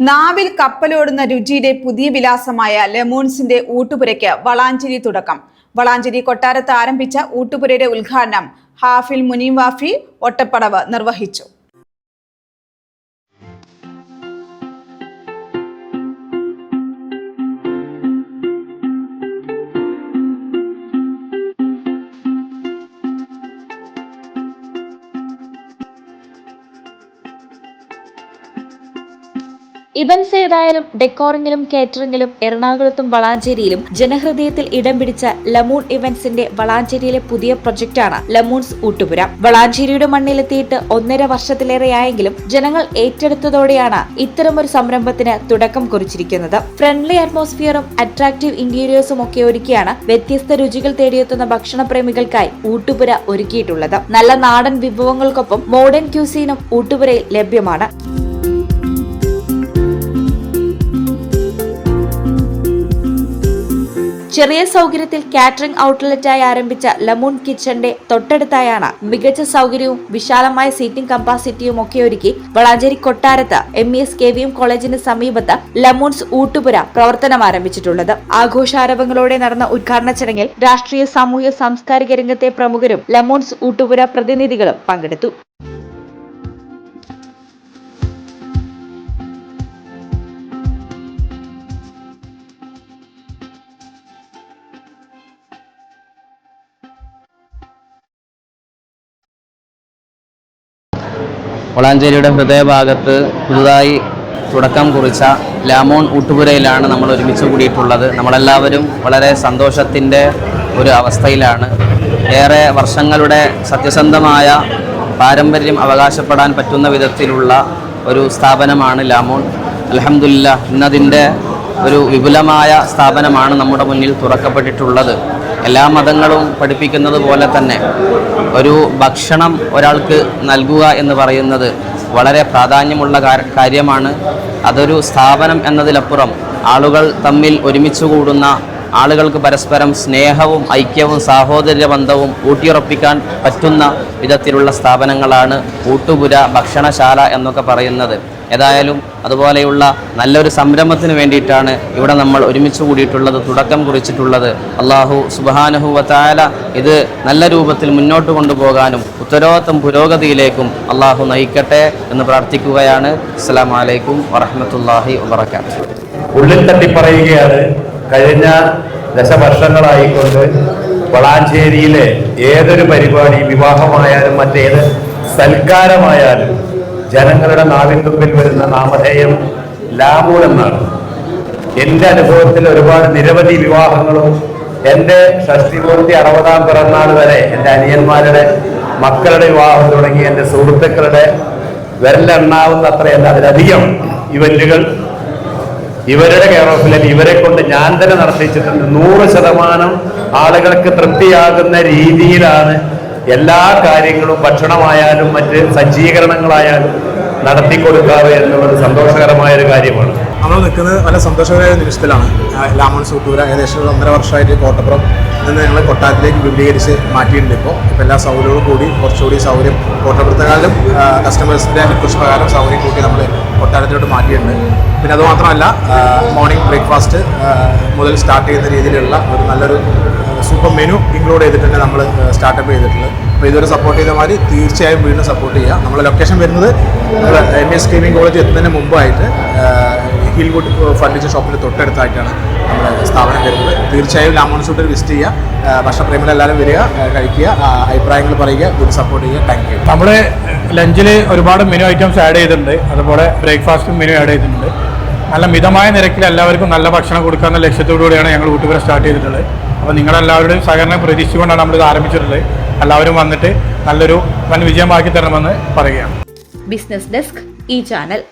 നാവിൽ കപ്പലോടുന്ന രുചിയുടെ പുതിയ വിലാസമായ ലെമൂൺസിന്റെ ഊട്ടുപുരയ്ക്ക് വളാഞ്ചേരി തുടക്കം. വളാഞ്ചേരി കൊട്ടാരത്ത് ആരംഭിച്ച ഊട്ടുപുരയുടെ ഉദ്ഘാടനം ഹാഫിൽ മുനീം വാഫി ഒട്ടപ്പടവ് നിർവഹിച്ചു. ഇവന്റ്സ് ഏതായാലും ഡെക്കോറിംഗിലും കേറ്ററിംഗിലും എറണാകുളത്തും വളാഞ്ചേരിയിലും ജനഹൃദയത്തിൽ ഇടം പിടിച്ച ലമൂൺ ഇവന്റ്സിന്റെ വളാഞ്ചേരിയിലെ പുതിയ പ്രൊജക്ടാണ് ലമൂൺസ് ഊട്ടുപുര. വളാഞ്ചേരിയുടെ മണ്ണിലെത്തിയിട്ട് ഒന്നര വർഷത്തിലേറെയായെങ്കിലും ജനങ്ങൾ ഏറ്റെടുത്തതോടെയാണ് ഇത്തരമൊരു സംരംഭത്തിന് തുടക്കം കുറിച്ചിരിക്കുന്നത്. ഫ്രണ്ട്ലി അറ്റ്മോസ്ഫിയറും അട്രാക്റ്റീവ് ഇന്റീരിയേഴ്സും ഒക്കെ ഒരുക്കിയാണ് വ്യത്യസ്ത രുചികൾ തേടിയെത്തുന്ന ഭക്ഷണപ്രേമികൾക്കായി ഊട്ടുപുര ഒരുക്കിയിട്ടുള്ളത്. നല്ല നാടൻ വിഭവങ്ങൾക്കൊപ്പം മോഡേൺ ക്യൂസീനും ഊട്ടുപുരയിൽ ലഭ്യമാണ്. ചെറിയ സൗകര്യത്തിൽ കാറ്ററിംഗ് ഔട്ട്ലെറ്റായി ആരംഭിച്ച ലമൂൺ കിച്ചന്റെ തൊട്ടടുത്തായാണ് മികച്ച സൗകര്യവും വിശാലമായ സീറ്റിംഗ് കപ്പാസിറ്റിയും ഒക്കെ ഒരുക്കി Valanchery Kottarath M E S K V M കോളേജിന് സമീപത്ത് ലമൂൺസ് ഊട്ടുപുര പ്രവർത്തനം ആരംഭിച്ചിട്ടുള്ളത്. ആഘോഷാരവങ്ങളോടെ നടന്ന ഉദ്ഘാടന ചടങ്ങിൽ രാഷ്ട്രീയ സാമൂഹ്യ സാംസ്കാരിക രംഗത്തെ പ്രമുഖരും ലമൂൺസ് ഊട്ടുപുര പ്രതിനിധികളും പങ്കെടുത്തു. വളാഞ്ചേരിയുടെ ഹൃദയഭാഗത്ത് പുതുതായി തുടക്കം കുറിച്ച ലാമോൺ ഊട്ടുപുരയിലാണ് നമ്മൾ ഒരുമിച്ച് കൂടിയിട്ടുള്ളത്. നമ്മളെല്ലാവരും വളരെ സന്തോഷത്തിന്റെ ഒരു അവസ്ഥയിലാണ്. ഏറെ വർഷങ്ങളുടെ സത്യസന്ധമായ പാരമ്പര്യം അവകാശപ്പെടാൻ പറ്റുന്ന വിധത്തിലുള്ള ഒരു സ്ഥാപനമാണ് ലാമോൺ. അലഹമില്ല ഇന്നതിന്റെ ഒരു വിപുലമായ സ്ഥാപനമാണ് നമ്മുടെ മുന്നിൽ തുറക്കപ്പെട്ടിട്ടുള്ളത്. എല്ലാ മതങ്ങളും പഠിപ്പിക്കുന്നത് പോലെ തന്നെ ഒരു ഭക്ഷണം ഒരാൾക്ക് നൽകുക എന്ന് പറയുന്നത് വളരെ പ്രാധാന്യമുള്ള കാര്യമാണ്. അതൊരു സ്ഥാപനം എന്നതിലപ്പുറം ആളുകൾ തമ്മിൽ ഒരുമിച്ച് കൂടുന്ന ആളുകൾക്ക് പരസ്പരം സ്നേഹവും ഐക്യവും സാഹോദര്യ ബന്ധവും ഊട്ടിയുറപ്പിക്കാൻ പറ്റുന്ന വിധത്തിലുള്ള സ്ഥാപനങ്ങളാണ് ഊട്ടുപുര ഭക്ഷണശാല എന്നൊക്കെ പറയുന്നത്. ഏതായാലും അതുപോലെയുള്ള നല്ലൊരു സംരംഭത്തിന് വേണ്ടിയിട്ടാണ് ഇവിടെ നമ്മൾ ഒരുമിച്ച് കൂടിയിട്ടുള്ളത് തുടക്കം കുറിച്ചിട്ടുള്ളത്. അള്ളാഹു സുബാനഹു വത്താല ഇത് നല്ല രൂപത്തിൽ മുന്നോട്ട് കൊണ്ടുപോകാനും ഉത്തരോത്തം പുരോഗതിയിലേക്കും അള്ളാഹു നയിക്കട്ടെ എന്ന് പ്രാർത്ഥിക്കുകയാണ്. അസ്സാം വലൈക്കും വറഹമത്തല്ലാഹി വാത്തു ഉള്ളിൽ തട്ടി പറയുകയാണ് കഴിഞ്ഞ ദശവർഷങ്ങളായിക്കൊണ്ട് വളാഞ്ചേരിയിലെ ഏതൊരു പരിപാടി വിവാഹമായാലും മറ്റേത് സൽക്കാരമായാലും ജനങ്ങളുടെ നാവിൻ തുമ്പിൽ വരുന്ന നാമധേയം ലാമൂൺ എന്നാണ്. എന്റെ അനുഭവത്തിൽ ഒരുപാട് നിരവധി വിവാഹങ്ങളും എന്റെ ഷഷ്ടിപൂർത്തി അറുപതാം പിറന്നാൾ വരെ എന്റെ അനിയന്മാരുടെ മക്കളുടെ വിവാഹം തുടങ്ങി എന്റെ സുഹൃത്തുക്കളുടെ വിരലെണ്ണാവുന്ന അത്രയല്ല അതിലധികം ഇവന്റുകൾ ഇവരുടെ കെയർ ഓഫിൽ ഇവരെ കൊണ്ട് ഞാൻ തന്നെ നടത്തിച്ചിട്ടുണ്ട്. നൂറ് ശതമാനം ആളുകൾക്ക് തൃപ്തിയാകുന്ന രീതിയിലാണ് എല്ലാ കാര്യങ്ങളും ഭക്ഷണമായാലും മറ്റ് സജ്ജീകരണങ്ങളായാലും നടത്തി കൊടുക്കാറ് എന്നുള്ളത് സന്തോഷകരമായ ഒരു കാര്യമാണ്. നമ്മൾ നിൽക്കുന്നത് നല്ല സന്തോഷകരമായ നിമിഷത്തിലാണ്. ലാമൺ സൂട്ടൂര ഏകദേശം ഒരു ഒന്നര വർഷമായിട്ട് കോട്ടപ്പുറം നിന്ന് ഞങ്ങൾ കൊട്ടാരത്തിലേക്ക് വിപുലീകരിച്ച് മാറ്റിയിട്ടുണ്ട് ഇപ്പോൾ. ഇപ്പോൾ എല്ലാ സൗകര്യവും കൂടി കുറച്ചുകൂടി സൗകര്യം കോട്ടപ്പുറത്തെക്കാളും കസ്റ്റമേഴ്സിന്റെ റിക്വസ്റ്റ് പ്രകാരം സൗകര്യം കൂട്ടി നമ്മൾ കൊട്ടാരത്തിലോട്ട് മാറ്റിയിട്ടുണ്ട്. പിന്നെ അതുമാത്രമല്ല മോർണിംഗ് ബ്രേക്ക്ഫാസ്റ്റ് മുതൽ സ്റ്റാർട്ട് ചെയ്യുന്ന രീതിയിലുള്ള ഒരു നല്ലൊരു സൂപ്പർ മെനു ഇൻക്ലൂഡ് ചെയ്തിട്ടുണ്ട് നമ്മൾ സ്റ്റാർട്ടപ്പ് ചെയ്തിട്ടുള്ളത്. അപ്പോൾ ഇതുവരെ സപ്പോർട്ട് ചെയ്ത മാതിരി തീർച്ചയായും വീണ്ടും സപ്പോർട്ട് ചെയ്യുക നമ്മളെ ലൊക്കേഷൻ വരുന്നത് എം എസ് സ്കീമിംഗ് കോളേജ് എത്തുന്നതിന് മുമ്പായിട്ട് ഹിൽവുഡ് ഫർണിച്ചർ ഷോപ്പിന്റെ തൊട്ടടുത്തായിട്ടാണ് നമ്മുടെ സ്ഥാപനം വരുന്നത്. തീർച്ചയായും ലാമോൺ സൂട്ടിൽ വിസിറ്റ് ചെയ്യുക. ഭക്ഷണപ്രേമികൾ ഭക്ഷണപ്രേമികളെല്ലാവരും വരിക കഴിക്കുക അഭിപ്രായങ്ങൾ പറയുക ഗുഡ് സപ്പോർട്ട് ചെയ്യുക താങ്ക് യു നമ്മുടെ ലഞ്ചിൽ ഒരുപാട് മെനു ഐറ്റംസ് ആഡ് ചെയ്തിട്ടുണ്ട്. അതുപോലെ ബ്രേക്ക്ഫാസ്റ്റും മെനു ആഡ് ചെയ്തിട്ടുണ്ട്. നല്ല മിതമായ നിരക്കിൽ എല്ലാവർക്കും നല്ല ഭക്ഷണം കൊടുക്കാമെന്ന ലക്ഷ്യത്തോടുകൂടിയാണ് ഞങ്ങൾ ഊട്ടുപുര സ്റ്റാർട്ട് ചെയ്തിട്ടുള്ളത്. അപ്പോൾ നിങ്ങളെല്ലാവരുടെയും സഹകരണം പ്രതീക്ഷിച്ചുകൊണ്ടാണ് നമ്മളിത് ആരംഭിച്ചിട്ടുള്ളത്. എല്ലാവരും വന്നിട്ട് നല്ലൊരു വൻ വിജയമാക്കി തരണമെന്ന് പറയുകയാണ്. ബിസിനസ് ഡെസ്ക് ഈ ചാനൽ